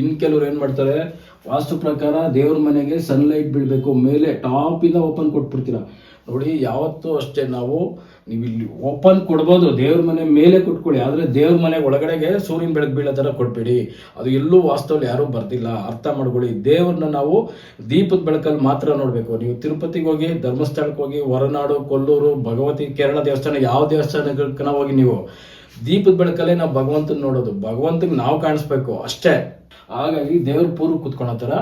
ಇನ್ ಕೆಲವ್ರು ಏನ್ ಮಾಡ್ತಾರೆ, ವಾಸ್ತು ಪ್ರಕಾರ ದೇವ್ರ ಮನೆಗೆ ಸನ್ಲೈಟ್ ಬೀಳಬೇಕು ಮೇಲೆ ಟಾಪ್ ಇಂದ ಓಪನ್ ಕೊಟ್ಬಿಡ್ತೀರಾ. ನೋಡಿ, ಯಾವತ್ತೂ ಅಷ್ಟೇ ನಾವು, ನೀವು ಇಲ್ಲಿ ಓಪನ್ ಕೊಡ್ಬೋದು, ದೇವ್ರ ಮನೆ ಮೇಲೆ ಕೊಟ್ಕೊಳ್ಳಿ ಆದ್ರೆ ದೇವ್ರ ಮನೆ ಒಳಗಡೆಗೆ ಸೂರ್ಯನ ಬೆಳಕು ಬೀಳೋ ಥರ ಕೊಟ್ಬೇಡಿ. ಅದು ಎಲ್ಲೂ ವಾಸ್ತವಲ್ಲಿ ಯಾರೂ ಬರ್ತಿಲ್ಲ ಅರ್ಥ ಮಾಡ್ಕೊಳ್ಳಿ, ದೇವ್ರನ್ನ ನಾವು ದೀಪದ ಬೆಳಕಲ್ಲಿ ಮಾತ್ರ ನೋಡಬೇಕು. ನೀವು ತಿರುಪತಿಗೆ ಹೋಗಿ, ಧರ್ಮಸ್ಥಳಕ್ಕೆ ಹೋಗಿ, ಹೊರನಾಡು, ಕೊಲ್ಲೂರು, ಭಗವತಿ, ಕೇರಳ ದೇವಸ್ಥಾನ, ಯಾವ ದೇವಸ್ಥಾನಗಳನ್ನ ಹೋಗಿ ನೀವು, ದೀಪದ ಬೆಳಕಲ್ಲೇ ನಾವು ಭಗವಂತನ ನೋಡೋದು. ಭಗವಂತಗೆ ನಾವು ಕಾಣಿಸ್ಬೇಕು, ಅಷ್ಟೇ. ಹಾಗಾಗಿ ದೇವ್ರ ಪೂರ್ವ ಕುತ್ಕೊಳ್ಳೋ ಥರ,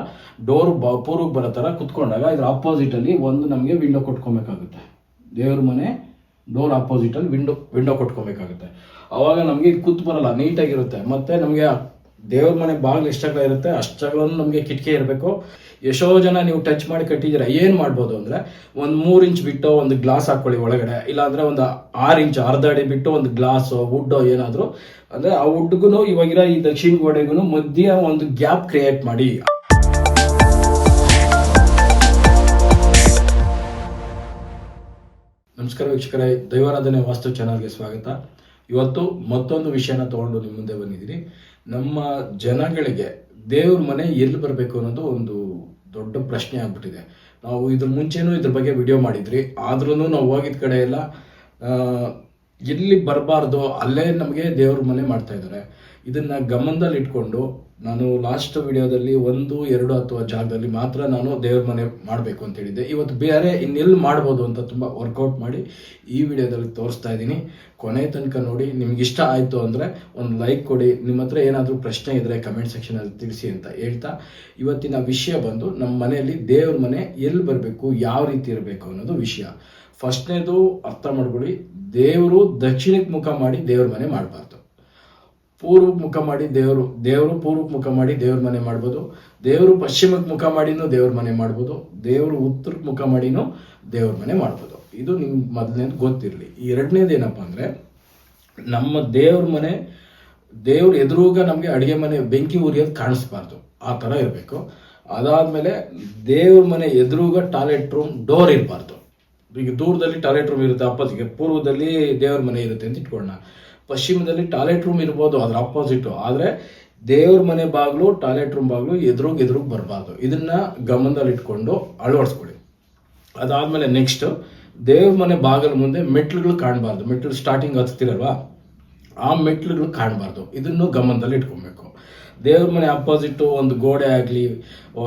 ಡೋರ್ ಬ, ಪೂರ್ವಕ್ಕೆ ಬರೋ ಥರ ಕುತ್ಕೊಂಡಾಗ ಇದ್ರ ಅಪೋಸಿಟಲ್ಲಿ ಒಂದು ನಮಗೆ ವಿಂಡೋ ಕೊಟ್ಕೊಬೇಕಾಗುತ್ತೆ. ದೇವ್ರ ಮನೆ, ಡೋರ್ ಅಪೋಸಿಟಲ್ಲಿ ವಿಂಡೋ ವಿಂಡೋ ಕೊಟ್ಕೊಬೇಕಾಗುತ್ತೆ. ಆವಾಗ ನಮಗೆ ಇದು ಕೂತ್ ಬರಲ್ಲ ನೀಟಾಗಿರುತ್ತೆ ಮತ್ತೆ ನಮಗೆ ದೇವ್ರ ಮನೆ ಬಾಗಿಲು ಇರುತ್ತೆ ಅಷ್ಟಗಳನ್ನು ನಮಗೆ ಕಿಟಕಿ ಇರಬೇಕು. ಎಷ್ಟೋ ಜನ ನೀವು ಟಚ್ ಮಾಡಿ ಕಟ್ಟಿದ್ದೀರಾ, ಏನು ಮಾಡ್ಬೋದು ಅಂದರೆ ಒಂದು ಮೂರು ಇಂಚ್ ಬಿಟ್ಟು ಒಂದು ಗ್ಲಾಸ್ ಹಾಕೊಳ್ಳಿ ಒಳಗಡೆ, ಇಲ್ಲಾಂದರೆ ಒಂದು ಆರು ಇಂಚ್ ಅರ್ಧ ಅಡಿ ಬಿಟ್ಟು ಒಂದು ಗ್ಲಾಸ್ ವುಡ್ ಏನಾದರೂ. ಅಂದರೆ ಆ ವುಡ್ಗೂ ಇವಾಗಿರೋ ಈ ದಕ್ಷಿಣ ಗೋಡೆಗೂ ಮಧ್ಯ ಒಂದು ಗ್ಯಾಪ್ ಕ್ರಿಯೇಟ್ ಮಾಡಿ. ನಮಸ್ಕಾರ ವೀಕ್ಷಕರೇ, ದೈವಾರಾಧನೆ ವಾಸ್ತು ಚಾನಲ್ಗೆ ಸ್ವಾಗತ. ಇವತ್ತು ಮತ್ತೊಂದು ವಿಷಯನ ತಗೊಂಡು ನಿಮ್ಮ ಮುಂದೆ ಬಂದಿದ್ದೀನಿ. ನಮ್ಮ ಜನಗಳಿಗೆ ದೇವ್ರ ಮನೆ ಎಲ್ಲಿ ಬರಬೇಕು ಅನ್ನೋದು ಒಂದು ದೊಡ್ಡ ಪ್ರಶ್ನೆ ಆಗ್ಬಿಟ್ಟಿದೆ. ನಾವು ಇದ್ರ ಮುಂಚೆನೂ ಇದ್ರ ಬಗ್ಗೆ ವಿಡಿಯೋ ಮಾಡಿದ್ರಿ. ಆದ್ರೂ ನಾವು ಹೋಗಿದ ಕಡೆ ಎಲ್ಲ ಎಲ್ಲಿ ಬರಬಾರ್ದು ಅಲ್ಲೇ ನಮಗೆ ದೇವ್ರ ಮನೆ ಮಾಡ್ತಾ ಇದ್ದಾರೆ ಇದನ್ನ ಗಮನದಲ್ಲಿ ಇಟ್ಕೊಂಡು ನಾನು ಲಾಸ್ಟ್ ವಿಡಿಯೋದಲ್ಲಿ ಒಂದು, ಎರಡು ಅಥವಾ ಜಾಗದಲ್ಲಿ ಮಾತ್ರ ನಾನು ದೇವ್ರ ಮನೆ ಮಾಡಬೇಕು ಅಂತ ಹೇಳಿದ್ದೆ. ಇವತ್ತು ಬೇರೆ ಇನ್ನೆಲ್ಲಿ ಮಾಡ್ಬೋದು ಅಂತ ತುಂಬ ವರ್ಕೌಟ್ ಮಾಡಿ ಈ ವಿಡಿಯೋದಲ್ಲಿ ತೋರಿಸ್ತಾ ಇದ್ದೀನಿ. ಕೊನೆ ತನಕ ನೋಡಿ, ನಿಮ್ಗೆ ಇಷ್ಟ ಆಯಿತು ಅಂದರೆ ಒಂದು ಲೈಕ್ ಕೊಡಿ. ನಿಮ್ಮ ಹತ್ರ ಏನಾದರೂ ಪ್ರಶ್ನೆ ಇದ್ದರೆ ಕಮೆಂಟ್ ಸೆಕ್ಷನಲ್ಲಿ ತಿಳಿಸಿ ಅಂತ ಹೇಳ್ತಾ ಇವತ್ತಿನ ವಿಷಯ ಬಂದು ನಮ್ಮ ಮನೆಯಲ್ಲಿ ದೇವ್ರ ಮನೆ ಎಲ್ಲಿ ಬರಬೇಕು, ಯಾವ ರೀತಿ ಇರಬೇಕು ಅನ್ನೋದು ವಿಷಯ. ಫಸ್ಟ್ನೇದು ಅರ್ಥ ಮಾಡ್ಕೊಳ್ಳಿ, ದೇವರು ದಕ್ಷಿಣಕ್ಕೆ ಮುಖ ಮಾಡಿ ದೇವ್ರ ಮನೆ ಮಾಡಬಾರ್ದು. ಪೂರ್ವಕ್ಕೆ ಮುಖ ಮಾಡಿ ದೇವರು ದೇವರು ಪೂರ್ವಕ್ಕೆ ಮುಖ ಮಾಡಿ ದೇವ್ರ ಮನೆ ಮಾಡ್ಬೋದು. ದೇವರು ಪಶ್ಚಿಮಕ್ಕೆ ಮುಖ ಮಾಡಿನೂ ದೇವ್ರ ಮನೆ ಮಾಡ್ಬೋದು. ದೇವರು ಉತ್ತರಕ್ಕೆ ಮುಖ ಮಾಡಿನೂ ದೇವ್ರ ಮನೆ ಮಾಡ್ಬೋದು. ಇದು ನಿಮ್ಗೆ ಮೊದಲನೇದು ಗೊತ್ತಿರಲಿ. ಎರಡನೇದು ಏನಪ್ಪ ಅಂದರೆ, ನಮ್ಮ ದೇವ್ರ ಮನೆ, ದೇವ್ರ ಎದುರುಗ ನಮಗೆ ಅಡುಗೆ ಮನೆ, ಬೆಂಕಿ ಉರಿಯೋದು ಕಾಣಿಸ್ಬಾರ್ದು. ಆ ಥರ ಇರಬೇಕು. ಅದಾದಮೇಲೆ ದೇವ್ರ ಮನೆ ಎದುರುಗ ಟಾಯ್ಲೆಟ್ ರೂಮ್, ಡೋರ್ ಇರಬಾರ್ದು. ಈಗ ದೂರದಲ್ಲಿ ಟಾಯ್ಲೆಟ್ ರೂಮ್ ಇರುತ್ತೆ ಅಪ್ಪತ್ತಿಗೆ ಪೂರ್ವದಲ್ಲಿ ದೇವ್ರ ಮನೆ ಇರುತ್ತೆ ಅಂತ ಇಟ್ಕೊಳ್ಳೋಣ. ಪಶ್ಚಿಮದಲ್ಲಿ ಟಾಯ್ಲೆಟ್ ರೂಮ್ ಇರ್ಬೋದು, ಅದರ ಅಪೋಸಿಟ್ ಆದರೆ ದೇವ್ರ ಮನೆ ಬಾಗಿಲು, ಟಾಯ್ಲೆಟ್ ರೂಮ್ ಬಾಗಿಲು ಎದುರುಗ್ ಎದುರುಗ್ ಬರಬಾರ್ದು. ಇದನ್ನ ಗಮನದಲ್ಲಿ ಇಟ್ಕೊಂಡು ಅಳವಡಿಸ್ಕೊಳ್ಳಿ. ಅದಾದ್ಮೇಲೆ ನೆಕ್ಸ್ಟ್ ದೇವ್ರ ಮನೆ ಬಾಗಿಲು ಮುಂದೆ ಮೆಟ್ಲುಗಳು ಕಾಣಬಾರ್ದು. ಮೆಟ್ಲು ಸ್ಟಾರ್ಟಿಂಗ್ ಹತ್ತಿರಲ್ವಾ? ಆ ಮೆಟ್ಲುಗಳು ಕಾಣಬಾರ್ದು. ಇದನ್ನು ಗಮನದಲ್ಲಿ ಇಟ್ಕೊಬೇಕು. ದೇವ್ರ ಮನೆ ಅಪೋಸಿಟ್ ಒಂದು ಗೋಡೆ ಆಗಲಿ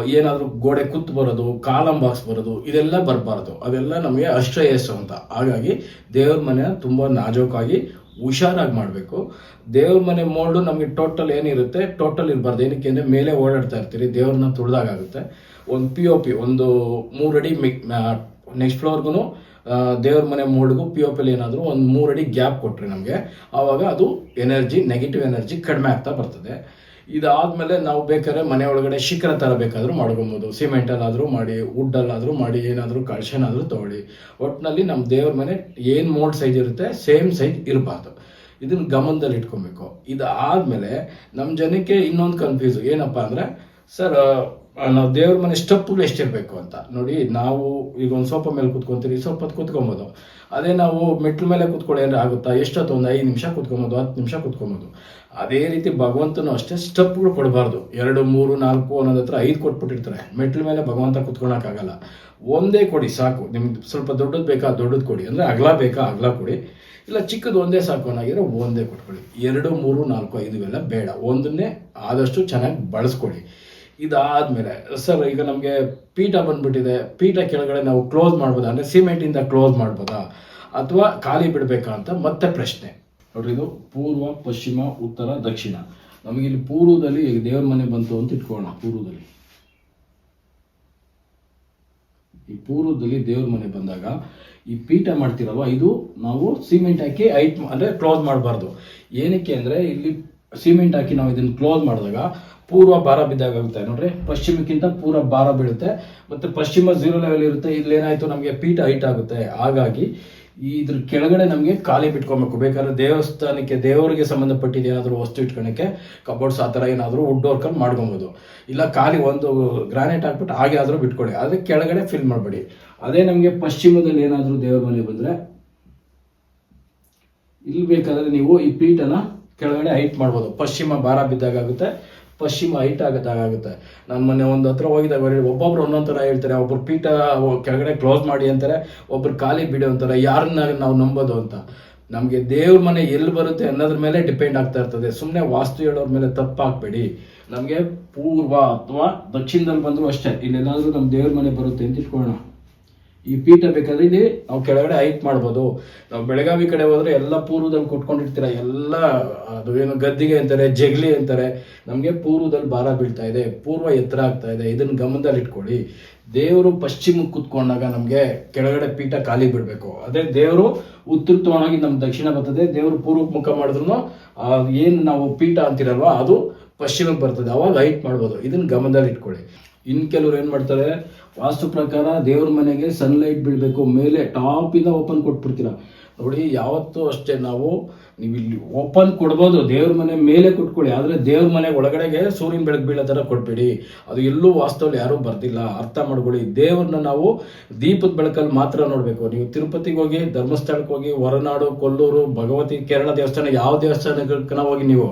ಏನಾದರೂ ಗೋಡೆ ಕುತ್ತು ಬರೋದು, ಕಾಲಂ ಬಾಕ್ಸ್ ಬರೋದು, ಇದೆಲ್ಲ ಬರಬಾರ್ದು. ಅದೆಲ್ಲ ನಮಗೆ ಅಶ್ರೇಯಸ್ಸು ಅಂತ. ಹಾಗಾಗಿ ದೇವ್ರ ಮನೆ ತುಂಬ ನಾಜೂಕಾಗಿ ಹುಷಾರಾಗಿ ಮಾಡಬೇಕು. ದೇವ್ರ ಮನೆ ಮೋಲ್ಡು ನಮಗೆ ಟೋಟಲ್ ಏನಿರುತ್ತೆ, ಟೋಟಲ್ ಇರಬಾರ್ದು. ಏನಕ್ಕೆ ಅಂದರೆ ಮೇಲೆ ಓಡಾಡ್ತಾ ಇರ್ತೀರಿ, ದೇವ್ರನ್ನ ತುಳಿದಾಗುತ್ತೆ ಒಂದು ಪಿ ಒ ಪಿ ಒಂದು ಮೂರಡಿ ಮಿಕ್ ನೆಕ್ಸ್ಟ್ ಫ್ಲೋರ್ಗೂ ದೇವ್ರ ಮನೆ ಮೋಲ್ಡ್ಗೂ ಪಿ ಒ ಪಿಲಿ ಏನಾದರೂ ಒಂದು ಮೂರಡಿ ಗ್ಯಾಪ್ ಕೊಟ್ರಿ ನಮಗೆ, ಆವಾಗ ಅದು ಎನರ್ಜಿ ನೆಗೆಟಿವ್ ಎನರ್ಜಿ ಕಡಿಮೆ ಆಗ್ತಾ ಬರ್ತದೆ. ಇದಾದ್ಮೇಲೆ ನಾವು ಬೇಕಾದ್ರೆ ಮನೆ ಒಳಗಡೆ ಶಿಖರ ಥರ ಬೇಕಾದರೂ ಮಾಡ್ಕೊಬೋದು ಸಿಮೆಂಟಲ್ಲಾದರೂ ಮಾಡಿ ವುಡ್ಡಲ್ಲಾದರೂ ಮಾಡಿ, ಏನಾದರೂ ಕಳ್ಶನಾದರೂ ತೊಗೊಳ್ಳಿ. ಒಟ್ಟಿನಲ್ಲಿ ನಮ್ಮ ದೇವ್ರ ಮನೆ ಏನು ಮೋಲ್ಡ್ ಸೈಜ್ ಇರುತ್ತೆ ಸೇಮ್ ಸೈಜ್ ಇರಬಾರ್ದು. ಇದನ್ನು ಗಮನದಲ್ಲಿ ಇಟ್ಕೊಬೇಕು. ಇದಾದ್ಮೇಲೆ ನಮ್ಮ ಜನಕ್ಕೆ ಇನ್ನೊಂದು ಕನ್ಫ್ಯೂಸ್ ಏನಪ್ಪಾ ಅಂದರೆ ಸರ್ ನಾವು ದೇವ್ರ ಮನೆ ಸ್ಟೆಪ್ಗಳು ಎಷ್ಟಿರಬೇಕು ಅಂತ. ನೋಡಿ, ನಾವು ಈಗ ಒಂದು ಸೋಫಾ ಮೇಲೆ ಕುತ್ಕೊಂತೀರಿ ಸ್ವಲ್ಪ ಹೊತ್ತು ಕುತ್ಕೊಬೋದು. ಅದೇ ನಾವು ಮೆಟ್ಲು ಮೇಲೆ ಕುತ್ಕೊಳ್ಳಿ ಅಂದ್ರೆ ಆಗುತ್ತಾ? ಎಷ್ಟೊತ್ತು? ಒಂದು ಐದು ನಿಮಿಷ ಕುತ್ಕೊಬೋದು, ಹತ್ತು ನಿಮಿಷ ಕುತ್ಕೊಬೋದು. ಅದೇ ರೀತಿ ಭಗವಂತನು ಅಷ್ಟೇ ಸ್ಟೆಪ್ಗಳು ಕೊಡಬಾರ್ದು. ಎರಡು, ಮೂರು, ನಾಲ್ಕು ಅನ್ನೋದ್ ಹತ್ರ ಐದು ಕೊಟ್ಬಿಟ್ಟಿರ್ತಾರೆ. ಮೆಟ್ಲು ಮೇಲೆ ಭಗವಂತ ಕುತ್ಕೊಳಕ್ಕಾಗಲ್ಲ. ಒಂದೇ ಕೊಡಿ, ಸಾಕು. ನಿಮ್ಗೆ ಸ್ವಲ್ಪ ದೊಡ್ಡದು ಬೇಕಾ? ದೊಡ್ಡದು ಕೊಡಿ. ಅಂದರೆ ಅಗಲ ಬೇಕಾ? ಅಗಲ ಕೊಡಿ. ಇಲ್ಲ, ಚಿಕ್ಕದು ಒಂದೇ ಸಾಕು ಅನ್ನೋಗಿರೋ ಒಂದೇ ಕೊಟ್ಕೊಳ್ಳಿ ಎರಡು, ಮೂರು, ನಾಲ್ಕು, ಐದು ಇವೆಲ್ಲ ಬೇಡ. ಒಂದನ್ನೇ ಆದಷ್ಟು ಚೆನ್ನಾಗಿ ಬಳಸ್ಕೊಳ್ಳಿ. ಇದಾದ್ಮೇಲೆ, ಸರ್, ಈಗ ನಮಗೆ ಪೀಠ ಬಂದ್ಬಿಟ್ಟಿದೆ. ಪೀಠ ಕೆಳಗಡೆ ನಾವು ಕ್ಲೋಸ್ ಮಾಡ್ಬೋದಾ? ಅಂದರೆ ಸಿಮೆಂಟಿಂದ ಕ್ಲೋಸ್ ಮಾಡ್ಬೋದಾ? ಅಥವಾ ಖಾಲಿ ಬಿಡಬೇಕಾ ಅಂತ ಮತ್ತೆ ಪ್ರಶ್ನೆ. ನೋಡ್ರಿ, ಇದು ಪೂರ್ವ, ಪಶ್ಚಿಮ, ಉತ್ತರ, ದಕ್ಷಿಣ. ನಮಗೆ ಇಲ್ಲಿ ಪೂರ್ವದಲ್ಲಿ ಈಗ ದೇವ್ರ ಮನೆ ಬಂತು ಅಂತ ಇಟ್ಕೊಳ್ಳೋಣ, ಪೂರ್ವದಲ್ಲಿ. ಈ ಪೂರ್ವದಲ್ಲಿ ದೇವ್ರ ಮನೆ ಬಂದಾಗ ಈ ಪೀಠ ಮಾಡ್ತಿರಲ್ವ? ಇದು ನಾವು ಸಿಮೆಂಟ್ ಹಾಕಿ ಐಟ್ ಅಂದ್ರೆ ಕ್ಲೋಸ್ ಮಾಡಬಾರ್ದು. ಏನಕ್ಕೆ ಅಂದ್ರೆ ಇಲ್ಲಿ ಸಿಮೆಂಟ್ ಹಾಕಿ ನಾವು ಇದನ್ನ ಕ್ಲೋಸ್ ಮಾಡಿದಾಗ ಪೂರ್ವ ಭಾರ ಬಿದ್ದಾಗ ಆಗುತ್ತೆ ನೋಡ್ರಿ, ಪಶ್ಚಿಮಕ್ಕಿಂತ ಪೂರ್ವ ಭಾರ ಬೀಳುತ್ತೆ. ಮತ್ತೆ ಪಶ್ಚಿಮ ಜೀರೋ ಲೆವೆಲ್ ಇರುತ್ತೆ. ಇಲ್ಲಿ ಏನಾಯ್ತು ನಮಗೆ ಪೀಠ ಹೈಟ್ ಆಗುತ್ತೆ. ಹಾಗಾಗಿ ಇದ್ರ ಕೆಳಗಡೆ ನಮಗೆ ಖಾಲಿ ಬಿಟ್ಕೊಬೇಕು. ಬೇಕಾದ್ರೆ ದೇವಸ್ಥಾನಕ್ಕೆ, ದೇವರಿಗೆ ಸಂಬಂಧಪಟ್ಟಿದ್ದು ಏನಾದರೂ ವಸ್ತು ಇಟ್ಕೊಳಕ್ಕೆ ಕಬೋರ್ಡ್ಸ್ ಆ ಥರ ಏನಾದರೂ ವುಡ್ ವರ್ಕಲ್ಲಿ ಮಾಡ್ಕೊಬೋದು. ಇಲ್ಲ ಖಾಲಿ ಒಂದು ಗ್ರಾನೈಟ್ ಹಾಕ್ಬಿಟ್ಟು ಹಾಗೆ ಆದರೂ ಬಿಟ್ಕೊಳ್ಳಿ. ಆದರೆ ಕೆಳಗಡೆ ಫಿಲ್ ಮಾಡಬೇಡಿ. ಅದೇ ನಮಗೆ ಪಶ್ಚಿಮದಲ್ಲಿ ಏನಾದರೂ ದೇವರ ಮನೆ ಬಂದರೆ, ಇಲ್ಲಿ ಬೇಕಾದರೆ ನೀವು ಈ ಪೀಠನ ಕೆಳಗಡೆ ಹೈಟ್ ಮಾಡ್ಬೋದು. ಪಶ್ಚಿಮ ಭಾರ ಬಿದ್ದಾಗ ಆಗುತ್ತೆ, ಪಶ್ಚಿಮ ಹೈಟ್ ಆಗದಾಗುತ್ತೆ ನಾನು ಮೊನ್ನೆ ಒಂದು ಹತ್ರ ಹೇಳಿ- ಒಬ್ಬೊಬ್ರು ಒಂದೊಂದು ಥರ ಹೇಳ್ತಾರೆ ಒಬ್ಬರು ಪೀಠ ಕೆಳಗಡೆ ಕ್ಲೋಸ್ ಮಾಡಿ ಅಂತಾರೆ, ಒಬ್ರು ಖಾಲಿ ಬಿಡು ಅಂತಾರೆ, ಯಾರನ್ನ ನಾವು ನಂಬೋದು ಅಂತ. ನಮಗೆ ದೇವ್ರ ಮನೆ ಎಲ್ಲಿ ಬರುತ್ತೆ ಅನ್ನೋದ್ರ ಮೇಲೆ ಡಿಪೆಂಡ್ ಆಗ್ತಾ ಇರ್ತದೆ. ಸುಮ್ಮನೆ ವಾಸ್ತು ಹೇಳೋರ ಮೇಲೆ ತಪ್ಪಾಕ್ಬೇಡಿ ನಮಗೆ ಪೂರ್ವ ಅಥವಾ ದಕ್ಷಿಣದಲ್ಲಿ ಬಂದರೂ ಅಷ್ಟೇ. ಇಲ್ಲೆಲ್ಲಾದರೂ ನಮ್ಮ ದೇವ್ರ ಮನೆ ಬರುತ್ತೆ ಅಂತ ಇಟ್ಕೊಳ್ಳೋಣ. ಈ ಪೀಠ ಬೇಕಾದ್ರೆ ಇಲ್ಲಿ ನಾವು ಕೆಳಗಡೆ ಹೈಟ್ ಮಾಡ್ಬೋದು. ನಾವು ಬೆಳಗಾವಿ ಕಡೆ ಹೋದ್ರೆ ಎಲ್ಲ ಪೂರ್ವದಲ್ಲಿ ಕುಟ್ಕೊಂಡಿರ್ತೀರ ಎಲ್ಲ ಅದು ಏನು ಗದ್ದಿಗೆ ಅಂತಾರೆ, ಜಗಲಿ ಅಂತಾರೆ, ನಮಗೆ ಪೂರ್ವದಲ್ಲಿ ಭಾರ ಬೀಳ್ತಾ ಇದೆ, ಪೂರ್ವ ಎತ್ತರ ಆಗ್ತಾ ಇದೆ, ಇದನ್ನ ಗಮನದಲ್ಲಿ ಇಟ್ಕೊಳ್ಳಿ. ದೇವರು ಪಶ್ಚಿಮಕ್ಕೆ ಕುತ್ಕೊಂಡಾಗ ನಮಗೆ ಕೆಳಗಡೆ ಪೀಠ ಖಾಲಿ ಬಿಡಬೇಕು. ಅದೇ ದೇವರು ಉತ್ತೃತ್ವವಾಗಿ ನಮ್ಮ ದಕ್ಷಿಣ ಬರ್ತದೆ, ದೇವರು ಪೂರ್ವಕ್ಕೆ ಮುಖ ಮಾಡಿದ್ರು ಏನು ನಾವು ಪೀಠ ಅಂತಿರಲ್ವಾ, ಅದು ಪಶ್ಚಿಮಕ್ಕೆ ಬರ್ತದೆ. ಅವಾಗ ಹೈಟ್ ಮಾಡ್ಬೋದು. ಇದನ್ನ ಗಮನದಲ್ಲಿ ಇಟ್ಕೊಳ್ಳಿ. ಇನ್ ಕೆಲವ್ರು ಏನ್ ಮಾಡ್ತಾರೆ, ವಾಸ್ತು ಪ್ರಕಾರ ದೇವ್ರ ಮನೆಗೆ ಸನ್ಲೈಟ್ ಬೀಳಬೇಕು ಮೇಲೆ ಟಾಪ್ ಇಂದ ಓಪನ್ ಕೊಟ್ಬಿಡ್ತೀರ. ನೋಡಿ, ಯಾವತ್ತೂ ಅಷ್ಟೇ ನಾವು, ನೀವು ಇಲ್ಲಿ ಓಪನ್ ಕೊಡ್ಬೋದು. ದೇವ್ರ ಮನೆ ಮೇಲೆ ಕೊಟ್ಕೊಳ್ಳಿ. ಆದ್ರೆ ದೇವ್ರ ಮನೆ ಒಳಗಡೆಗೆ ಸೂರ್ಯನ ಬೆಳಕು ಬೀಳೋ ಥರ ಕೊಟ್ಬೇಡಿ. ಅದು ಎಲ್ಲೂ ವಾಸ್ತವಲ್ಲಿ ಯಾರೂ ಬರ್ತಿಲ್ಲ ಅರ್ಥ ಮಾಡ್ಕೊಳ್ಳಿ. ದೇವ್ರನ್ನ ನಾವು ದೀಪದ ಬೆಳಕಲ್ಲಿ ಮಾತ್ರ ನೋಡಬೇಕು. ನೀವು ತಿರುಪತಿಗೆ ಹೋಗಿ, ಧರ್ಮಸ್ಥಳಕ್ಕೆ ಹೋಗಿ, ಹೊರನಾಡು, ಕೊಲ್ಲೂರು, ಭಗವತಿ, ಕೇರಳ ದೇವಸ್ಥಾನ, ಯಾವ ದೇವಸ್ಥಾನಗಳ ಹೋಗಿ ನೀವು?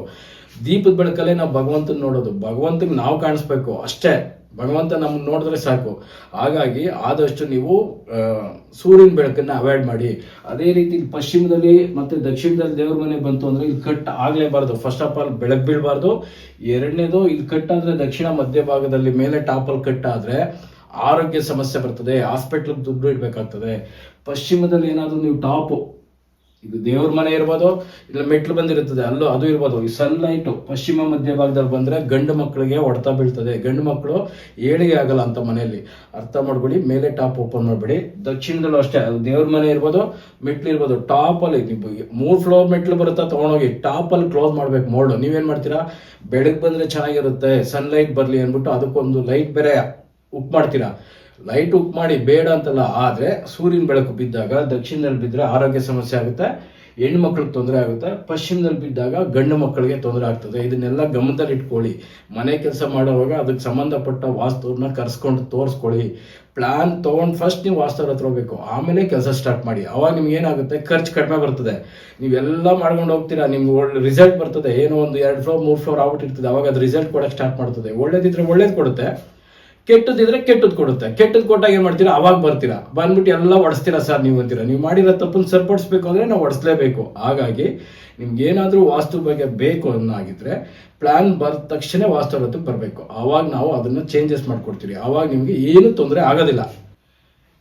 ದೀಪದ ಬೆಳಕಲ್ಲೇ ನಾವು ಭಗವಂತನ ನೋಡೋದು. ಭಗವಂತನ ನಾವು ಕಾಣಿಸ್ಬೇಕು. ಅಷ್ಟೇ. ಭಗವಂತ ನಮ್ಮನ್ನು ನೋಡಿದ್ರೆ ಸಾಕು. ಹಾಗಾಗಿ ಆದಷ್ಟು ನೀವು ಸೂರ್ಯನ ಬೆಳಕನ್ನ ಅವಾಯ್ಡ್ ಮಾಡಿ. ಅದೇ ರೀತಿ ಪಶ್ಚಿಮದಲ್ಲಿ ಮತ್ತೆ ದಕ್ಷಿಣದಲ್ಲಿ ದೇವ್ರ ಮನೆ ಬಂತು ಅಂದ್ರೆ ಇಲ್ಲಿ ಕಟ್ ಆಗ್ಲೇಬಾರ್ದು. ಫಸ್ಟ್ ಆಫ್ ಆಲ್ ಬೆಳಕ್ ಬೀಳಬಾರ್ದು. ಎರಡನೇದು, ಇಲ್ಲಿ ಕಟ್ ಆದ್ರೆ ದಕ್ಷಿಣ ಮಧ್ಯ ಭಾಗದಲ್ಲಿ ಮೇಲೆ ಟಾಪಲ್ಲಿ ಕಟ್ ಆದ್ರೆ ಆರೋಗ್ಯ ಸಮಸ್ಯೆ ಬರ್ತದೆ. ಹಾಸ್ಪಿಟ್ಲಿಗೆ ದುಡ್ಡು ಇಡಬೇಕಾಗ್ತದೆ. ಪಶ್ಚಿಮದಲ್ಲಿ ಏನಾದರೂ ನೀವು ಟಾಪು ಇದು ದೇವ್ರ ಮನೆ ಇರ್ಬೋದು, ಇಲ್ಲ ಮೆಟ್ಲು ಬಂದಿರುತ್ತದೆ, ಅಲ್ಲೂ ಅದು ಇರ್ಬೋದು. ಈ ಸನ್ಲೈಟು ಪಶ್ಚಿಮ ಮಧ್ಯ ಭಾಗದಲ್ಲಿ ಬಂದ್ರೆ ಗಂಡು ಮಕ್ಕಳಿಗೆ ಹೊಡೆತ ಬೀಳ್ತದೆ. ಗಂಡು ಮಕ್ಕಳು ಏಳಿಗೆ ಆಗಲ್ಲ ಅಂತ ಮನೆಯಲ್ಲಿ. ಅರ್ಥ ಮಾಡ್ಬಿಡಿ ಮೇಲೆ ಟಾಪ್ ಓಪನ್ ಮಾಡ್ಬಿಡಿ. ದಕ್ಷಿಣದಲ್ಲೂ ಅಷ್ಟೇ, ಅದು ದೇವ್ರ ಮನೆ ಇರ್ಬೋದು, ಮೆಟ್ಲು ಇರ್ಬೋದು ಟಾಪ್ ಅಲ್ಲಿ ನೀವು ಮೂರ್ ಫ್ಲೋರ್ ಮೆಟ್ಲು ಬರುತ್ತಾ ತಗೊಂಡೋಗಿ ಟಾಪ್ ಅಲ್ಲಿ ಕ್ಲೋಸ್ ಮಾಡ್ಬೇಕು ಮೋಲ್ಡ್ ನೀವೇನ್ ಮಾಡ್ತೀರಾ? ಬೆಳಗ್ಗೆ ಬಂದ್ರೆ ಚೆನ್ನಾಗಿರುತ್ತೆ ಸನ್ಲೈಟ್ ಬರ್ಲಿ ಅಂದ್ಬಿಟ್ಟು ಅದಕ್ಕೊಂದು ಲೈಟ್ ಬೇರೆ ಉಪ್ ಮಾಡ್ತೀರಾ? ಲೈಟ್ ಉಪ್ ಮಾಡಿ ಬೇಡ ಅಂತಲ್ಲ, ಆದರೆ ಸೂರ್ಯನ ಬೆಳಕು ಬಿದ್ದಾಗ, ದಕ್ಷಿಣದಲ್ಲಿ ಬಿದ್ದರೆ ಆರೋಗ್ಯ ಸಮಸ್ಯೆ ಆಗುತ್ತೆ, ಹೆಣ್ಣು ಮಕ್ಳಿಗೆ ತೊಂದರೆ ಆಗುತ್ತೆ, ಪಶ್ಚಿಮದಲ್ಲಿ ಬಿದ್ದಾಗ ಗಂಡು ಮಕ್ಕಳಿಗೆ ತೊಂದರೆ ಆಗ್ತದೆ. ಇದನ್ನೆಲ್ಲ ಗಮನದಲ್ಲಿ ಇಟ್ಕೊಳ್ಳಿ. ಮನೆ ಕೆಲಸ ಮಾಡುವಾಗ ಅದಕ್ಕೆ ಸಂಬಂಧಪಟ್ಟ ವಾಸ್ತುವನ್ನ ಕರೆಸ್ಕೊಂಡು ತೋರಿಸ್ಕೊಳ್ಳಿ. ಪ್ಲಾನ್ ತೊಗೊಂಡು ಫಸ್ಟ್ ನೀವು ವಾಸ್ತವ್ರ ಹತ್ರ ಹೋಗ್ಬೇಕು. ಆಮೇಲೆ ಕೆಲಸ ಸ್ಟಾರ್ಟ್ ಮಾಡಿ. ಅವಾಗ ನಿಮ್ಗೆ ಏನಾಗುತ್ತೆ? ಖರ್ಚು ಕಡಿಮೆ ಬರ್ತದೆ. ನೀವೆಲ್ಲ ಮಾಡ್ಕೊಂಡು ಹೋಗ್ತೀರಾ? ನಿಮ್ಗೆ ಒಳ್ಳೆ ರಿಸಲ್ಟ್ ಬರ್ತದೆ. ಏನೋ ಒಂದು ಎರಡು ಫ್ಲೋರ್ ಮೂರು ಫ್ಲೋರ್ ಆಗ್ಬಿಟ್ಟಿರ್ತದೆ. ಅವಾಗ ಅದು ರಿಸಲ್ಟ್ ಕೊಡಕ್ಕೆ ಸ್ಟಾರ್ಟ್ ಮಾಡ್ತದೆ. ಒಳ್ಳೇದಿದ್ರೆ ಒಳ್ಳೇದು ಕೊಡುತ್ತೆ. ಕೆಟ್ಟದಿದ್ರೆ ಕೆಟ್ಟದ್ ಕೊಡುತ್ತೆ. ಕೆಟ್ಟದ್ ಕೊಟ್ಟಾಗ ಏನ್ ಮಾಡ್ತೀರಾ? ಅವಾಗ ಬರ್ತೀರಾ. ಬಂದ್ಬಿಟ್ಟು ಎಲ್ಲ ಒಡಿಸ್ತೀರಾ ಸರ್ ನೀವು ಅಂತೀರಾ. ನೀವು ಮಾಡಿರೋ ತಪ್ಪನ್ನು ಸರಿಪಡಿಸ್ಬೇಕು ಅಂದ್ರೆ ನಾವು ಒಡಿಸ್ಲೇಬೇಕು. ಹಾಗಾಗಿ ನಿಮ್ಗೆ ಏನಾದರೂ ವಾಸ್ತು ಬಗ್ಗೆ ಬೇಕು ಅನ್ನಾಗಿದ್ರೆ ಪ್ಲಾನ್ ಬರ್ದ ತಕ್ಷಣ ವಾಸ್ತು ಬರಬೇಕು. ಅವಾಗ ನಾವು ಅದನ್ನ ಚೇಂಜಸ್ ಮಾಡ್ಕೊಡ್ತೀವಿ. ಅವಾಗ ನಿಮ್ಗೆ ಏನು ತೊಂದರೆ ಆಗೋದಿಲ್ಲ.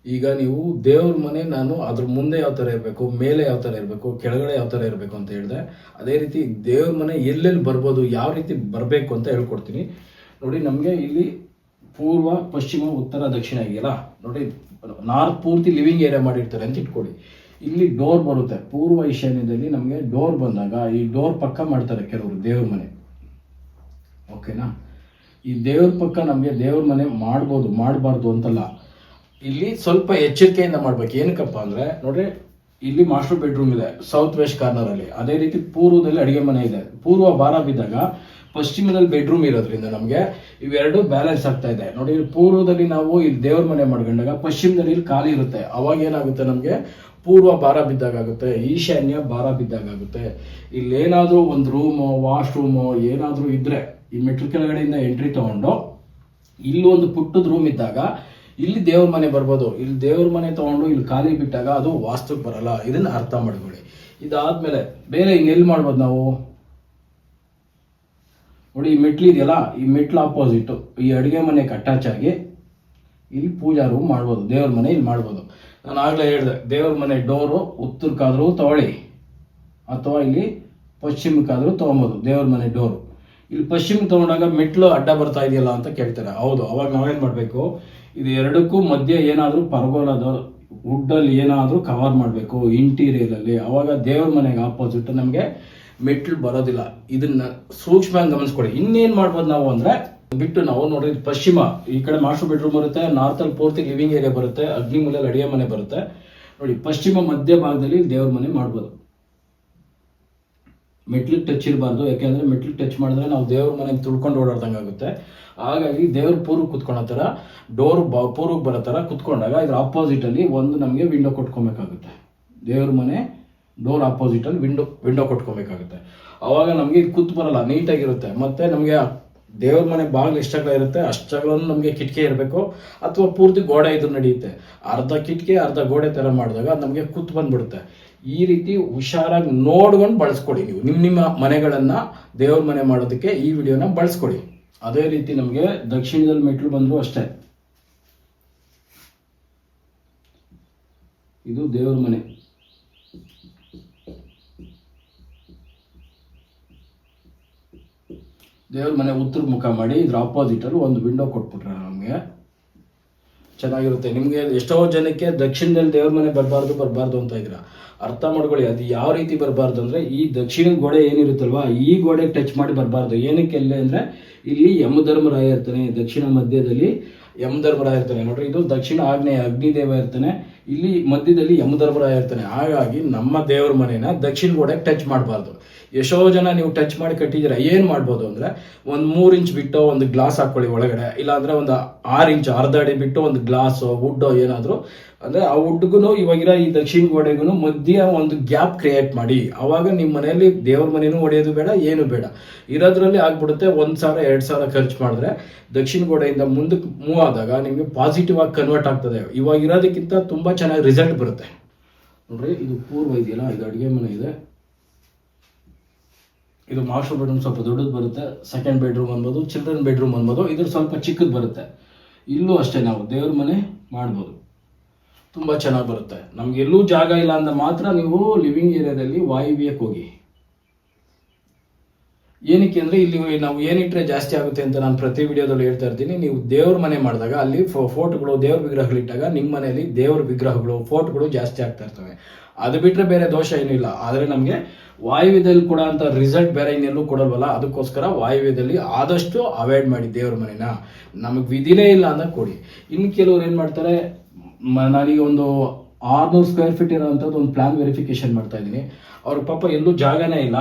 ಈಗ ನೀವು ದೇವ್ರ ಮನೆ ನಾನು ಅದ್ರ ಮುಂದೆ ಯಾವ ಥರ ಇರಬೇಕು, ಮೇಲೆ ಯಾವ ಥರ ಇರಬೇಕು, ಕೆಳಗಡೆ ಯಾವ ಥರ ಇರಬೇಕು ಅಂತ ಹೇಳಿದೆ ಅದೇ ರೀತಿ ದೇವ್ರ ಮನೆ ಎಲ್ಲೆಲ್ಲಿ ಬರ್ಬೋದು, ಯಾವ ರೀತಿ ಬರಬೇಕು ಅಂತ ಹೇಳ್ಕೊಡ್ತೀನಿ. ನೋಡಿ, ನಮಗೆ ಇಲ್ಲಿ ಪೂರ್ವ, ಪಶ್ಚಿಮ, ಉತ್ತರ, ದಕ್ಷಿಣ ಇದೆಯಲ್ಲ ನೋಡಿ ನಾರ್ತ್ ಪೂರ್ತಿ ಲಿವಿಂಗ್ ಏರಿಯಾ ಮಾಡಿರ್ತಾರೆ ಅಂತ ಇಟ್ಕೊಳ್ಳಿ. ಇಲ್ಲಿ ಡೋರ್ ಬರುತ್ತೆ. ಪೂರ್ವ ಈಶಾನ್ಯದಲ್ಲಿ ನಮಗೆ ಡೋರ್ ಬಂದಾಗ ಈ ಡೋರ್ ಪಕ್ಕ ಮಾಡ್ತಾರೆ ಕೆಲವರು, ದೇವ್ರ ಮನೆ. ಓಕೆನಾ ಈ ದೇವ್ರ ಪಕ್ಕ ನಮಗೆ ದೇವ್ರ ಮನೆ ಮಾಡ್ಬೋದು, ಮಾಡಬಾರ್ದು ಅಂತಲ್ಲ. ಇಲ್ಲಿ ಸ್ವಲ್ಪ ಎಚ್ಚರಿಕೆಯಿಂದ ಮಾಡ್ಬೇಕು. ಏನಕ್ಕಪ್ಪ ಅಂದ್ರೆ ನೋಡ್ರಿ ಇಲ್ಲಿ ಮಾಸ್ಟರ್ ಬೆಡ್ರೂಮ್ ಇದೆ ಸೌತ್ ವೆಸ್ಟ್ ಕಾರ್ನರಲ್ಲಿ ಅದೇ ರೀತಿ ಪೂರ್ವದಲ್ಲಿ ಅಡುಗೆ ಮನೆ ಇದೆ. ಪೂರ್ವ ಬಾರ ಬಿದ್ದಾಗ ಪಶ್ಚಿಮದಲ್ಲಿ ಬೆಡ್ರೂಮ್ ಇರೋದ್ರಿಂದ ನಮಗೆ ಇವೆರಡು ಬ್ಯಾಲೆನ್ಸ್ ಆಗ್ತಾ ಇದೆ. ನೋಡಿ ಪೂರ್ವದಲ್ಲಿ ನಾವು ಇಲ್ಲಿ ದೇವ್ರ ಮನೆ ಮಾಡ್ಕೊಂಡಾಗ ಪಶ್ಚಿಮದಲ್ಲಿ ಇಲ್ಲಿ ಖಾಲಿ ಇರುತ್ತೆ. ಅವಾಗ ಏನಾಗುತ್ತೆ ನಮಗೆ? ಪೂರ್ವ ಭಾರ ಬಿದ್ದಾಗ ಆಗುತ್ತೆ, ಈಶಾನ್ಯ ಭಾರ ಬಿದ್ದಾಗ ಆಗುತ್ತೆ. ಏನಾದರೂ ಒಂದು ರೂಮು ವಾಶ್ರೂಮು ಏನಾದರೂ ಇದ್ರೆ, ಈ ಮೆಟ್ಲು ಕೆಳಗಡೆಯಿಂದ ಎಂಟ್ರಿ ತಗೊಂಡು, ಇಲ್ಲಿ ಒಂದು ಪುಟ್ಟದ ರೂಮ್ ಇದ್ದಾಗ ಇಲ್ಲಿ ದೇವ್ರ ಮನೆ ಬರ್ಬೋದು. ಇಲ್ಲಿ ದೇವ್ರ ಮನೆ ತಗೊಂಡು ಇಲ್ಲಿ ಖಾಲಿ ಬಿಟ್ಟಾಗ ಅದು ವಾಸ್ತುಕ್ ಬರಲ್ಲ. ಇದನ್ನ ಅರ್ಥ ಮಾಡ್ಕೊಳ್ಳಿ. ಇದಾದ್ಮೇಲೆ ಬೇರೆ ಇನ್ನೆಲ್ಲಿ ಮಾಡ್ಬೋದು ನಾವು? ನೋಡಿ, ಈ ಮೆಟ್ಲು ಇದೆಯಲ್ಲ, ಈ ಮೆಟ್ಲು ಆಪೋಸಿಟ್ ಈ ಅಡುಗೆ ಮನೆಗೆ ಅಟ್ಯಾಚ್ ಆಗಿ ಇಲ್ಲಿ ಪೂಜಾ ರೂಮ್ ಮಾಡ್ಬೋದು, ದೇವ್ರ ಮನೆ ಇಲ್ಲಿ ಮಾಡ್ಬೋದು. ನಾನು ಆಗಲೇ ಹೇಳಿದೆ, ದೇವ್ರ ಮನೆ ಡೋರು ಉತ್ತರಕ್ಕಾದರೂ ತಗೊಳ್ಳಿ, ಅಥವಾ ಇಲ್ಲಿ ಪಶ್ಚಿಮಕ್ಕಾದರೂ ತೊಗೊಬೋದು ದೇವ್ರ ಮನೆ ಡೋರು ಇಲ್ಲಿ ಪಶ್ಚಿಮ ತಗೊಂಡಾಗ ಮೆಟ್ಲು ಅಡ್ಡ ಬರ್ತಾ ಇದೆಯಲ್ಲ ಅಂತ ಕೇಳ್ತಾರೆ. ಹೌದು, ಅವಾಗ ನಾವೇನು ಮಾಡಬೇಕು, ಇದು ಎರಡಕ್ಕೂ ಮಧ್ಯೆ ಏನಾದರೂ ಪರಗೋಲದ ವುಡ್ಡಲ್ಲಿ ಏನಾದರೂ ಕವರ್ ಮಾಡಬೇಕು ಇಂಟೀರಿಯರಲ್ಲಿ ಅವಾಗ ದೇವ್ರ ಮನೆಗೆ ಆಪೋಸಿಟ್ ನಮಗೆ ಮೆಟ್ಲು ಬರೋದಿಲ್ಲ. ಇದನ್ನ ಸೂಕ್ಷ್ಮವಾಗಿ ಗಮನಿಸ್ಕೊಡಿ ಇನ್ನೇನ್ ಮಾಡ್ಬೋದು ನಾವು ಅಂದ್ರೆ, ಬಿಟ್ಟು ನಾವು ನೋಡಿ ಪಶ್ಚಿಮ, ಈ ಕಡೆ ಮಾಸ್ಟರ್ ಬೆಡ್ರೂಮ್ ಬರುತ್ತೆ ನಾರ್ತ್ ಅಲ್ಲಿ ಪೂರ್ತಿ ಲಿವಿಂಗ್ ಏರಿಯಾ ಬರುತ್ತೆ ಅಗ್ನಿ ಮೂಲೆಯಲ್ಲಿ ಅಡಿಗೆ ಮನೆ ಬರುತ್ತೆ. ನೋಡಿ, ಪಶ್ಚಿಮ ಮಧ್ಯ ಭಾಗದಲ್ಲಿ ದೇವ್ರ ಮನೆ ಮಾಡ್ಬೋದು. ಮೆಟ್ಲಿಗೆ ಟಚ್ ಇರಬಾರ್ದು, ಯಾಕೆಂದ್ರೆ ಮೆಟ್ಲಿಗೆ ಟಚ್ ಮಾಡಿದ್ರೆ ನಾವು ದೇವ್ರ ಮನೆಗೆ ತುಳ್ಕೊಂಡು ಓಡಾಡ್ದಂಗೆ ಆಗುತ್ತೆ. ಹಾಗಾಗಿ ದೇವ್ರ ಪೂರ್ವ ಕುತ್ಕೊಳ್ಳೋ ಥರ ಡೋರ್ ಪೂರ್ವಕ್ಕೆ ಬರೋ ಥರ ಕುತ್ಕೊಂಡಾಗ ಇದ್ರ ಆಪೋಸಿಟ್ ಅಲ್ಲಿ ಒಂದು ನಮಗೆ ವಿಂಡೋ ಕೊಟ್ಕೊಬೇಕಾಗುತ್ತೆ. ದೇವ್ರ ಮನೆ ಡೋರ್ ಆಪೋಸಿಟಲ್ಲಿ ವಿಂಡೋ ವಿಂಡೋ ಕೊಟ್ಕೊಬೇಕಾಗುತ್ತೆ. ಅವಾಗ ನಮಗೆ ಇದು ಕೂತ್ ಬರಲ್ಲ, ನೀಟಾಗಿರುತ್ತೆ. ಮತ್ತೆ ನಮಗೆ ದೇವ್ರ ಮನೆ ಬಾಗಿಲು ಎಷ್ಟಾಗಲ ಇರುತ್ತೆ ಅಷ್ಟಾಗಲೂ ನಮಗೆ ಕಿಟಕಿ ಇರಬೇಕು, ಅಥವಾ ಪೂರ್ತಿ ಗೋಡೆ ಇದು ನಡೆಯುತ್ತೆ. ಅರ್ಧ ಕಿಟಕಿ, ಅರ್ಧ ಗೋಡೆ ಥರ ಮಾಡಿದಾಗ ನಮಗೆ ಕೂತ್ ಬಂದ್ಬಿಡುತ್ತೆ. ಈ ರೀತಿ ಹುಷಾರಾಗಿ ನೋಡ್ಕೊಂಡು ಬಳಸ್ಕೊಡಿ ನೀವು. ನಿಮ್ಮ ನಿಮ್ಮ ಮನೆಗಳನ್ನು ದೇವ್ರ ಮನೆ ಮಾಡೋದಕ್ಕೆ ಈ ವಿಡಿಯೋನ ಬಳಸ್ಕೊಡಿ. ಅದೇ ರೀತಿ ನಮಗೆ ದಕ್ಷಿಣದಲ್ಲಿ ಮೆಟ್ಲು ಬಂದರೂ ಅಷ್ಟೇ. ಇದು ದೇವ್ರ ಮನೆ. ದೇವ್ರ ಮನೆ ಉತ್ತರ ಮುಖ ಮಾಡಿ, ಇದ್ರ ಆಪೋಸಿಟಲ್ಲಿ ಒಂದು ವಿಂಡೋ ಕೊಟ್ಬಿಟ್ರೆ ನಮಗೆ ಚೆನ್ನಾಗಿರುತ್ತೆ. ನಿಮಗೆ ಎಷ್ಟೋ ಜನಕ್ಕೆ ದಕ್ಷಿಣದಲ್ಲಿ ದೇವ್ರ ಮನೆ ಬರಬಾರ್ದು ಬರಬಾರ್ದು ಅಂತ ಇದ್ರ ಅರ್ಥ ಮಾಡ್ಕೊಳ್ಳಿ, ಅದು ಯಾವ ರೀತಿ ಬರಬಾರ್ದು ಅಂದರೆ, ಈ ದಕ್ಷಿಣ ಗೋಡೆ ಏನಿರುತ್ತಲ್ವಾ, ಈ ಗೋಡೆ ಟಚ್ ಮಾಡಿ ಬರಬಾರ್ದು. ಏನಕ್ಕೆ ಎಲ್ಲ ಅಂದರೆ, ಇಲ್ಲಿ ಯಮಧರ್ಮರಾಯ ಇರ್ತಾನೆ, ದಕ್ಷಿಣ ಮಧ್ಯದಲ್ಲಿ ಯಮಧರ್ಮರಾಯ ಇರ್ತಾನೆ. ನೋಡ್ರಿ, ಇದು ದಕ್ಷಿಣ ಆಗ್ನೇಯ ಅಗ್ನಿದೇವ ಇರ್ತಾನೆ, ಇಲ್ಲಿ ಮಧ್ಯದಲ್ಲಿ ಯಮಧರ್ಮರಾಯ ಇರ್ತಾನೆ. ಹಾಗಾಗಿ ನಮ್ಮ ದೇವ್ರ ಮನೆನ ದಕ್ಷಿಣ ಗೋಡೆಗೆ ಟಚ್ ಮಾಡಬಾರ್ದು. ಎಷ್ಟೋ ಜನ ನೀವು ಟಚ್ ಮಾಡಿ ಕಟ್ಟಿದ್ದೀರಾ, ಏನು ಮಾಡ್ಬೋದು ಅಂದರೆ ಒಂದು ಮೂರು ಇಂಚ್ ಬಿಟ್ಟು ಒಂದು ಗ್ಲಾಸ್ ಹಾಕ್ಕೊಳ್ಳಿ ಒಳಗಡೆ, ಇಲ್ಲಾಂದರೆ ಒಂದು ಆರು ಇಂಚ್ ಅರ್ಧ ಅಡಿ ಬಿಟ್ಟು ಒಂದು ಗ್ಲಾಸು ವುಡ್ಡೋ ಏನಾದರೂ, ಅಂದರೆ ಆ ವುಡ್ಗೂ ಇವಾಗಿರೋ ಈ ದಕ್ಷಿಣ ಗೋಡೆಗೂ ಮಧ್ಯ ಒಂದು ಗ್ಯಾಪ್ ಕ್ರಿಯೇಟ್ ಮಾಡಿ. ಅವಾಗ ನಿಮ್ಮ ಮನೆಯಲ್ಲಿ ದೇವ್ರ ಮನೆಯೂ ಹೊಡೆಯೋದು ಬೇಡ, ಏನು ಬೇಡ. ಇರೋದ್ರಲ್ಲಿ ಆಗ್ಬಿಡುತ್ತೆ ಒಂದು ಸಾವಿರ, ಎರಡು ಸಾವಿರ ಖರ್ಚು ಮಾಡಿದ್ರೆ ದಕ್ಷಿಣ ಗೋಡೆಯಿಂದ ಮುಂದಕ್ಕೆ ಮೂವ್ ಆದಾಗ ನಿಮಗೆ ಪಾಸಿಟಿವ್ ಆಗಿ ಕನ್ವರ್ಟ್ ಆಗ್ತದೆ. ಇವಾಗ ಇರೋದಕ್ಕಿಂತ ತುಂಬ ಚೆನ್ನಾಗಿ ರಿಸಲ್ಟ್ ಬರುತ್ತೆ. ನೋಡ್ರಿ, ಇದು ಪೂರ್ವ ಇದೆಯಲ್ಲ, ಇದು ಅಡುಗೆ ಮನೆ ಇದೆ. ಇದು ಮಾಸ್ಟರ್ ಬೆಡ್ರೂಮ್ ಸ್ವಲ್ಪ ದೊಡ್ಡದು ಬರುತ್ತೆ ಸೆಕೆಂಡ್ ಬೆಡ್ರೂಮ್ ಅನ್ಬೋದು ಚಿಲ್ಡ್ರನ್ ಬೆಡ್ರೂಮ್ ಅನ್ಬೋದು ಇದ್ರ ಸ್ವಲ್ಪ ಚಿಕ್ಕದು ಬರುತ್ತೆ. ಇಲ್ಲೂ ಅಷ್ಟೇ ನಾವು ದೇವ್ರ ಮನೆ ಮಾಡ್ಬೋದು. ತುಂಬ ಚೆನ್ನಾಗಿ ಬರುತ್ತೆ. ನಮ್ಗೆ ಎಲ್ಲೂ ಜಾಗ ಇಲ್ಲ ಅಂದ್ರೆ ಮಾತ್ರ ನೀವು ಲಿವಿಂಗ್ ಏರಿಯಾದಲ್ಲಿ ವಾಯುವ್ಯಕ್ಕೆ ಹೋಗಿ. ಏನಕ್ಕೆ ಅಂದರೆ ಇಲ್ಲಿ ನಾವು ಏನಿಟ್ಟರೆ ಜಾಸ್ತಿ ಆಗುತ್ತೆ ಅಂತ ನಾನು ಪ್ರತಿ ವಿಡಿಯೋದಲ್ಲಿ ಹೇಳ್ತಾ ಇರ್ತೀನಿ. ನೀವು ದೇವ್ರ ಮನೆ ಮಾಡಿದಾಗ, ಅಲ್ಲಿ ಫೋಟೋಗಳು ದೇವ್ರ ವಿಗ್ರಹಗಳಿಟ್ಟಾಗ ನಿಮ್ಮ ಮನೆಯಲ್ಲಿ ದೇವ್ರ ವಿಗ್ರಹಗಳು ಫೋಟೋಗಳು ಜಾಸ್ತಿ ಆಗ್ತಾ ಇರ್ತವೆ. ಅದು ಬಿಟ್ಟರೆ ಬೇರೆ ದೋಷ ಏನಿಲ್ಲ. ಆದರೆ ನಮಗೆ ವಾಯುವ್ಯದಲ್ಲಿ ಕೂಡ ಅಂತ ರಿಸಲ್ಟ್ ಬೇರೆ ಇನ್ನೆಲ್ಲೂ ಕೊಡಲ್ವಲ್ಲ? ಅದಕ್ಕೋಸ್ಕರ ವಾಯುವ್ಯದಲ್ಲಿ ಆದಷ್ಟು ಅವಾಯ್ಡ್ ಮಾಡಿ ದೇವ್ರ ಮನೆನ. ನಮಗೆ ವಿಧಿನೇ ಇಲ್ಲ ಅಂತ ಕೊಡಿ. ಇನ್ನು ಕೆಲವ್ರು ಏನು ಮಾಡ್ತಾರೆ ನನಗೆ ಒಂದು ಆರ್ನೂರು ಸ್ಕ್ವೇರ್ ಫೀಟ್ ಇರೋವಂಥದ್ದು ಒಂದು ಪ್ಲಾನ್ ವೆರಿಫಿಕೇಶನ್ ಮಾಡ್ತಾ ಇದ್ದೀನಿ. ಅವ್ರ ಪಾಪ ಎಲ್ಲೂ ಜಾಗನೇ ಇಲ್ಲ.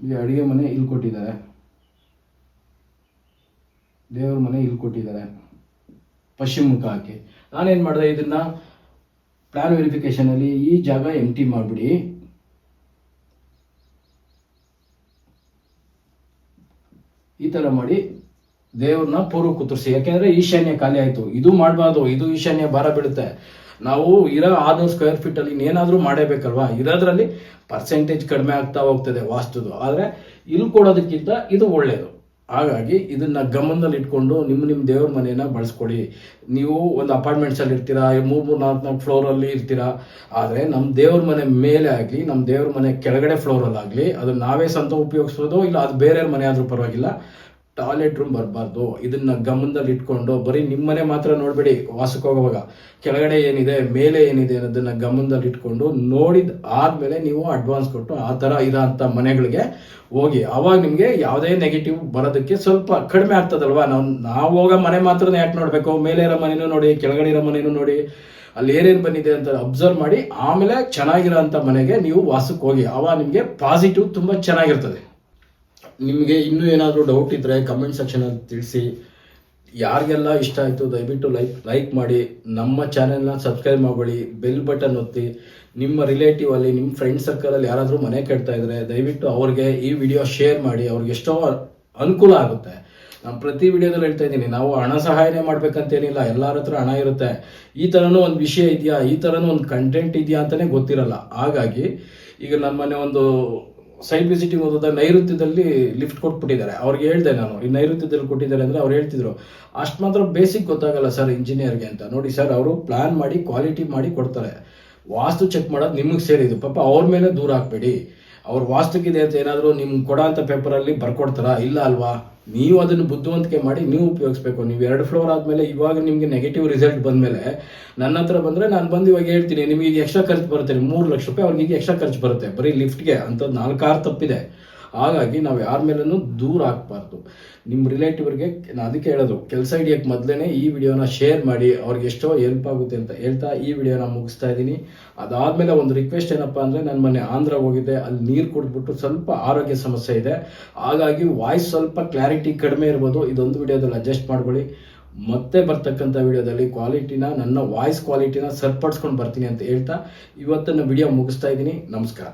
ಇಲ್ಲಿ ಅಡುಗೆ ಮನೆ ಇಲ್ಲಿ ಕೊಟ್ಟಿದ್ದಾರೆ. ದೇವ್ರ ಮನೆ ಇಲ್ಲಿ ಕೊಟ್ಟಿದ್ದಾರೆ. ಪಶ್ಚಿಮ ಮುಖ ಹಾಕಿ. ನಾನೇನು ಮಾಡಿದೆ, ಇದನ್ನ ಪ್ಲಾನ್ ವೆರಿಫಿಕೇಶನಲ್ಲಿ ಈ ಜಾಗ ಎಂಟಿ ಮಾಡಿಬಿಡಿ. ಈ ಥರ ಮಾಡಿ ದೇವ್ರನ್ನ ಪೂರ್ವ ಕುತ್ತರಿಸಿ. ಯಾಕೆಂದ್ರೆ ಈಶಾನ್ಯ ಖಾಲಿ ಆಯ್ತು. ಇದು ಮಾಡಬಾರ್ದು. ಇದು ಈಶಾನ್ಯ ಭಾರ ಬೀಳುತ್ತೆ. ನಾವು ಇರೋ ಆರ್ನೂರು ಸ್ಕ್ವೇರ್ ಫೀಟ್ ಅಲ್ಲಿ ಇನ್ನೇನಾದ್ರೂ ಮಾಡೇಬೇಕಲ್ವಾ? ಇರೋದ್ರಲ್ಲಿ ಪರ್ಸೆಂಟೇಜ್ ಕಡಿಮೆ ಆಗ್ತಾ ಹೋಗ್ತದೆ ವಾಸ್ತುದು. ಆದರೆ, ಇಲ್ಲಿ ಕೊಡೋದಕ್ಕಿಂತ ಇದು ಒಳ್ಳೆಯದು ಹಾಗಾಗಿ ಇದನ್ನ ಗಮನದಲ್ಲಿ ಇಟ್ಕೊಂಡು ನಿಮ್ಮ ನಿಮ್ಮ ದೇವ್ರ ಮನೆಯನ್ನ ಬಳಸ್ಕೊಳ್ಳಿ. ನೀವು ಒಂದು ಅಪಾರ್ಟ್ಮೆಂಟ್ಸ್ ಅಲ್ಲಿ ಇರ್ತೀರಾ ಮೂರ್ ಮೂರ್ ನಾಲ್ಕು ನಾಲ್ಕು ಫ್ಲೋರ್ ಅಲ್ಲಿ ಇರ್ತೀರಾ, ಆದ್ರೆ ನಮ್ಮ ದೇವ್ರ ಮನೆ ಮೇಲೆ ಆಗ್ಲಿ ನಮ್ಮ ದೇವ್ರ ಮನೆ ಕೆಳಗಡೆ ಫ್ಲೋರ್ ಅಲ್ಲಿ ಆಗ್ಲಿ ಅದು ನಾವೇ ಸ್ವಂತ ಉಪಯೋಗಿಸ್ಬೋದು ಇಲ್ಲ ಅದು ಬೇರೆಯವ್ರ ಮನೆ ಆದ್ರೂ ಪರವಾಗಿಲ್ಲ. ಟಾಯ್ಲೆಟ್ ರೂಮ್ ಬರಬಾರ್ದು. ಇದನ್ನ ಗಮನದಲ್ಲಿ ಇಟ್ಕೊಂಡು ಬರೀ ನಿಮ್ಮನೆ ಮಾತ್ರ ನೋಡಬೇಡಿ ವಾಸಕ್ಕೆ ಹೋಗುವಾಗ. ಕೆಳಗಡೆ ಏನಿದೆ, ಮೇಲೆ ಏನಿದೆ ಅನ್ನೋದನ್ನ ಗಮನದಲ್ಲಿ ಇಟ್ಕೊಂಡು ನೋಡಿದ ಆದ್ಮೇಲೆ ನೀವು ಅಡ್ವಾನ್ಸ್ ಕೊಟ್ಟು ಆ ಥರ ಇರೋಂಥ ಮನೆಗಳಿಗೆ ಹೋಗಿ. ಅವಾಗ ನಿಮಗೆ ಯಾವುದೇ ನೆಗೆಟಿವ್ ಬರೋದಕ್ಕೆ ಸ್ವಲ್ಪ ಕಡಿಮೆ ಆಗ್ತದಲ್ವಾ? ನಾವು ನಾವು ಹೋಗೋ ಮನೆ ಮಾತ್ರ ಯಾಕೆ ನೋಡಬೇಕು? ಮೇಲೆ ಇರೋ ಮನೆನೂ ನೋಡಿ, ಕೆಳಗಡೆ ಇರೋ ಮನೆನೂ ನೋಡಿ, ಅಲ್ಲಿ ಏನೇನು ಬಂದಿದೆ ಅಂತ ಅಬ್ಸರ್ವ್ ಮಾಡಿ, ಆಮೇಲೆ ಚೆನ್ನಾಗಿರೋ ಅಂಥ ಮನೆಗೆ ನೀವು ವಾಸಕ್ಕೆ ಹೋಗಿ. ಅವಾಗ ನಿಮಗೆ ಪಾಸಿಟಿವ್ ತುಂಬ ಚೆನ್ನಾಗಿರ್ತದೆ. ನಿಮಗೆ ಇನ್ನೂ ಏನಾದರೂ ಡೌಟ್ ಇದ್ದರೆ ಕಮೆಂಟ್ ಸೆಕ್ಷನಲ್ಲಿ ತಿಳಿಸಿ. ಯಾರಿಗೆಲ್ಲ ಇಷ್ಟ ಆಯಿತು ದಯವಿಟ್ಟು ಲೈಕ್ ಲೈಕ್ ಮಾಡಿ. ನಮ್ಮ ಚಾನೆಲ್ನ ಸಬ್ಸ್ಕ್ರೈಬ್ ಮಾಡ್ಕೊಳ್ಳಿ. ಬೆಲ್ ಬಟನ್ ಒತ್ತಿ. ನಿಮ್ಮ ರಿಲೇಟಿವ್ ಅಲ್ಲಿ, ನಿಮ್ಮ ಫ್ರೆಂಡ್ ಸರ್ಕಲಲ್ಲಿ ಯಾರಾದರೂ ಮನೆ ಕಟ್ತಾ ಇದ್ರೆ ದಯವಿಟ್ಟು ಅವ್ರಿಗೆ ಈ ವಿಡಿಯೋ ಶೇರ್ ಮಾಡಿ. ಅವ್ರಿಗೆ ಎಷ್ಟೋ ಅನುಕೂಲ ಆಗುತ್ತೆ. ನಾನು ಪ್ರತಿ ವಿಡಿಯೋದಲ್ಲಿ ಹೇಳ್ತಾ ಇದ್ದೀನಿ, ನಾವು ಹಣ ಸಹಾಯನೇ ಮಾಡ್ಬೇಕಂತೇನಿಲ್ಲ. ಎಲ್ಲರ ಹತ್ರ ಹಣ ಇರುತ್ತೆ. ಈ ಥರನೂ ಒಂದು ವಿಷಯ ಇದೆಯಾ? ಈ ಥರನೂ ಒಂದು ಕಂಟೆಂಟ್ ಇದೆಯಾ ಅಂತಲೇ ಗೊತ್ತಿರಲ್ಲ. ಹಾಗಾಗಿ ಈಗ ನಮ್ಮನೆ ಮನೆ ಒಂದು ಸೈಟ್ ವಿಸಿಟಿಂಗ್ ಹೋದಾಗ ನೈಋತ್ಯದಲ್ಲಿ ಲಿಫ್ಟ್ ಕೊಟ್ಬಿಟ್ಟಿದ್ದಾರೆ. ಅವ್ರಿಗೆ ಹೇಳ್ದೆ ನಾನು, ಈ ನೈಋತ್ಯದಲ್ಲಿ ಕೊಟ್ಟಿದ್ದಾರೆ ಅಂದರೆ ಅವ್ರು ಹೇಳ್ತಿದ್ರು, ಅಷ್ಟು ಮಾತ್ರ ಬೇಸಿಕ್ ಗೊತ್ತಾಗಲ್ಲ ಸರ್ ಇಂಜಿನಿಯರ್ಗೆ ಅಂತ. ನೋಡಿ ಸರ್ ಅವರು ಪ್ಲಾನ್ ಮಾಡಿ ಕ್ವಾಲಿಟಿ ಮಾಡಿ ಕೊಡ್ತಾರೆ. ವಾಸ್ತು ಚೆಕ್ ಮಾಡೋದು ನಿಮಗೆ ಸೇರಿದ್ದು. ಪಾಪ ಅವ್ರ ಮೇಲೆ ದೂರ ಹಾಕ್ಬೇಡಿ ಅವ್ರ ವಾಸ್ತುಕಿದೆ ಅಂತ ಏನಾದರೂ ನಿಮ್ಗೆ ಕೊಡೋ ಅಂಥ ಪೇಪರಲ್ಲಿ ಬರ್ಕೊಡ್ತಾರಾ? ಇಲ್ಲ ಅಲ್ವಾ? ನೀವು ಅದನ್ನು ಬುದ್ಧಿವಂತಿಕೆ ಮಾಡಿ ನೀವು ಉಪಯೋಗಿಸ್ಬೇಕು. ನೀವು ಎರಡು ಫ್ಲೋರ್ ಆದಮೇಲೆ ಇವಾಗ ನಿಮಗೆ ನೆಗೆಟಿವ್ ರಿಸಲ್ಟ್ ಬಂದಮೇಲೆ ನನ್ನ ಹತ್ರ ಬಂದರೆ ನಾನು ಬಂದು ಇವಾಗ ಹೇಳ್ತೀನಿ, ನಿಮಗೆ ಈಗ ಎಕ್ಸ್ಟ್ರಾ ಖರ್ಚು ಬರುತ್ತೆ ಮೂರು ಲಕ್ಷ ರೂಪಾಯಿ ಅವ್ರಿಗೆ ಈಗ ಎಕ್ಸ್ಟ್ರಾ ಖರ್ಚು ಬರುತ್ತೆ. ಬರೀ ಲಿಫ್ಟ್ಗೆ ಅಂಥದ್ದು ನಾಲ್ಕಾರು ತಪ್ಪಿದೆ. ಹಾಗಾಗಿ ನಾವು ಯಾರ ಮೇಲೂ ದೂರ ಹಾಕ್ಬಾರ್ದು ನಿಮ್ಮ ರಿಲೇಟಿವ್ರಿಗೆ ನಾನು ಅದಕ್ಕೆ ಹೇಳೋದು, ಕೆಲಸ ಹಿಡಿಯೋಕ್ಕೆ ಮೊದಲೇ ಈ ವಿಡಿಯೋನ ಶೇರ್ ಮಾಡಿ, ಅವ್ರಿಗೆ ಎಷ್ಟೋ ಹೆಲ್ಪ್ ಆಗುತ್ತೆ ಅಂತ ಹೇಳ್ತಾ ಈ ವಿಡಿಯೋನ ಮುಗಿಸ್ತಾ ಇದ್ದೀನಿ. ಅದಾದಮೇಲೆ ಒಂದು ರಿಕ್ವೆಸ್ಟ್ ಏನಪ್ಪ ಅಂದರೆ, ನಾನು ಮೊನ್ನೆ ಆಂಧ್ರ ಹೋಗಿದ್ದೆ ಅಲ್ಲಿ ನೀರು ಕುಡಿದ್ಬಿಟ್ಟು ಸ್ವಲ್ಪ ಆರೋಗ್ಯ ಸಮಸ್ಯೆ ಇದೆ. ಹಾಗಾಗಿ ವಾಯ್ಸ್ ಸ್ವಲ್ಪ ಕ್ಲಾರಿಟಿ ಕಡಿಮೆ ಇರ್ಬೋದು, ಇದೊಂದು ವಿಡಿಯೋದಲ್ಲಿ ಅಡ್ಜಸ್ಟ್ ಮಾಡ್ಕೊಳ್ಳಿ. ಮತ್ತೆ ಬರ್ತಕ್ಕಂಥ ವಿಡಿಯೋದಲ್ಲಿ ಕ್ವಾಲಿಟಿನ ನನ್ನ ವಾಯ್ಸ್ ಕ್ವಾಲಿಟಿನ ಸರಿಪಡಿಸ್ಕೊಂಡು ಬರ್ತೀನಿ ಅಂತ ಹೇಳ್ತಾ ಇವತ್ತನ್ನು ವಿಡಿಯೋ ಮುಗಿಸ್ತಾ ಇದ್ದೀನಿ. ನಮಸ್ಕಾರ.